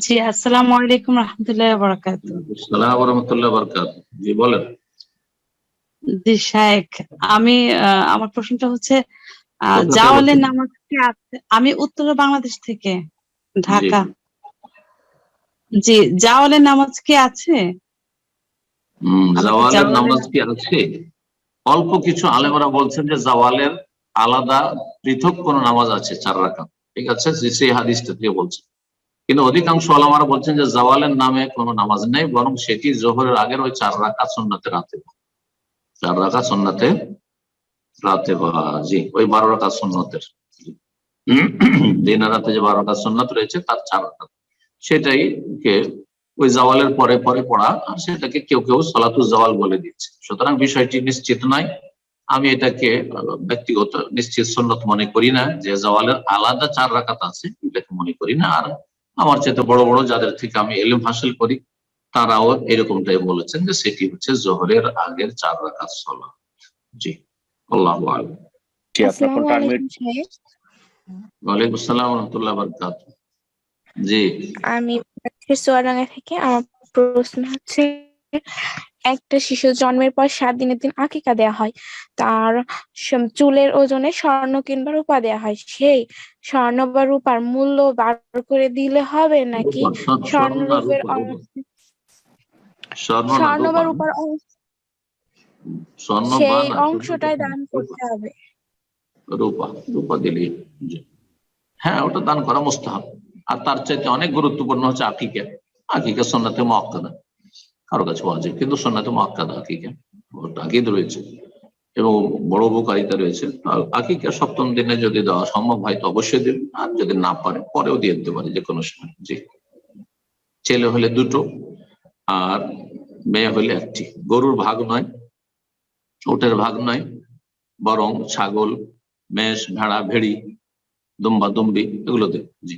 জি আসসালামু আলাইকুম রহমতুল্লাহ বরকাত সালাম রহমতুল্লাহ বরকাত জি বলেন। জি শায়েখ আমি আমার প্রশ্নটা হচ্ছে জাওয়ালের? নামাজ কি আছে? আমি উত্তর বাংলাদেশ থেকে ঢাকা। জি। জাওয়ালের নামাজ কি আছে? জাওয়ালের নামাজ কি আছে? অল্প কিছু আলেমরা বলছেন যে জাওয়ালের আলাদা পৃথক কোন নামাজ আছে চার রাকাত। ঠিক আছে? সেই হাদিসটা থেকে বলছেন কিন্তু অধিকাংশ আলামারা বলছেন যে জওয়ালের নামে কোনো নামাজ নেই, বরং সেটি জোহরের আগের ওই চার রাকাত সন্নাতে রাতে চার রাকাত সন্নাতে রাতে জি, ওই বারো রাকাত সন্ন্যতের দিনার রাতে যে বারো রাকাত সন্ন্যত রয়েছে, তার চার রাকাত। সেটাই কে ওই জাওয়ালের পরে পরে পড়া, আর সেটাকে কেউ কেউ সলাতুল জওয়াল বলে দিচ্ছে। সুতরাং বিষয়টি নিশ্চিত নয়। আমি এটাকে ব্যক্তিগত নিশ্চিত সন্ন্যত মনে করি না যে জওয়ালের আলাদা চার রাকাত আছে, এটাকে মনে করি না। আর আমার চেয়ে বড় বড় যাদের থেকে আমি এলিম হাসিল করি তারাও এরকমটাই বলেছেন যে সেটি হচ্ছে জোহরের আগের চার রাকাত সলা জি আল্লাহ আলম জি আপনার ওয়ালাইকুম আসসালাম রহমতুল্লাহ বরকাত জি। আমি থেকে। আমার প্রশ্ন হচ্ছে একটা শিশু জন্মের পর সাত দিনের দিন আকিকা দেওয়া হয়। তার চুলের ওজনে স্বর্ণ কিংবা রূপা দেওয়া হয়। সেই স্বর্ণ বা রূপার মূল্য বার করে দিলে হবে নাকি? স্বর্ণ না স্বর্ণরূপের রূপা, অংশ স্বর্ণ বা রূপার সেই অংশটাই দান করতে হবে। রূপা রূপা দিলি। হ্যাঁ ওটা দান করা মুস্তাহাব। আর তার চাইতে অনেক গুরুত্বপূর্ণ হচ্ছে আকিকা। আকিকা সন্নাতে মক্কাদা কারও কাছে ওয়াজিব কিন্তু সন্নাতে মক্কাদা আকিকা আকিদ রয়েছে এবং বড় উপকারিতা রয়েছে। আকিকা সপ্তম দিনে যদি দেওয়া সম্ভব হয় তো অবশ্যই দেবে। আর যদি না পারে, পরেও দিয়ে দিতে পারে যে কোনো সময়। জি। ছেলে হলে দুটো, আর মেয়ে হলে একটি। গরুর ভাগ নয় ওটের ভাগ নয়, বরং ছাগল, মেষ, ভেড়া, ভেড়ি, দুম্বা, দুম্বি, এগুলো দেবে। জি।